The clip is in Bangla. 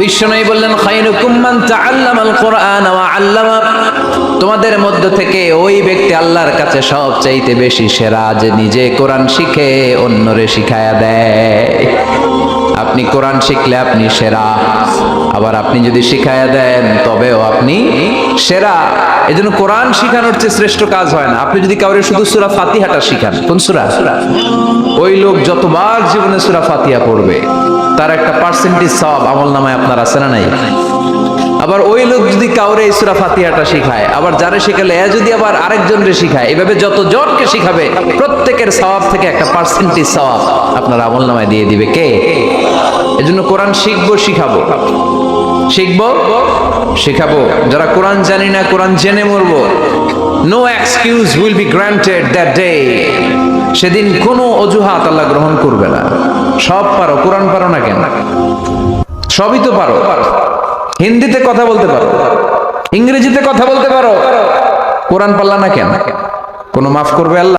বিশ্বনবী বললেন, খায়রুকুম মান তাআল্লামাল কোরআন ওয়া আল্লামা তোমাদের মধ্য থেকে ওই ব্যক্তি আল্লাহর কাছে সবচাইতে বেশি সেরা যে নিজে কোরআন শিখে অন্যরে শিখায়া দেয়। আপনি কোরআন শিখলে আপনি সেরা, আবার আপনি যদি শিখায়া দেন, তবেও আপনি সেরা। এজন্য কোরআন শিখানোর চেয়ে শ্রেষ্ঠ কাজ হয় না। আপনি যদি কাউরে শুধু সূরা ফাতিহাটা শিখান, কোন সূরা? ওই লোক যতবার জীবনে সূরা ফাতিহা পড়বে তার একটা পার্সেন্টেজ সব আমল নামায় আপনার আছে না নাই? আবার ওই লোক যদি কাউরে এই সূরা ফাতিহাটা শিখায়, আবার যারা শিখালে, এ যদি আবার আরেকজনরে শিখায়, এভাবে যত জনকে শিখাবে, প্রত্যেকের সওয়াব থেকে একটা পার্সেন্টেজ সওয়াব আপনার আমল নামায় দিয়ে দিবে কে? এজন্য কোরআন শিখব, শিখাবো। শিখব, শিখাবো। যারা কোরআন জানি না, কোরআন জেনে মরবো। No excuse will be granted that day সেদিন কোনো অজুহাত আল্লাহ গ্রহণ করবে না। সব পারো, কোরআন পারো না কেন? সবই তো পারো। হিন্দিতে কথা বলতে পারো, ইংরেজিতে কথা বলতে পারো, কোরআন পারলা না কেন? কোনো মাফ করবে আল্লাহ?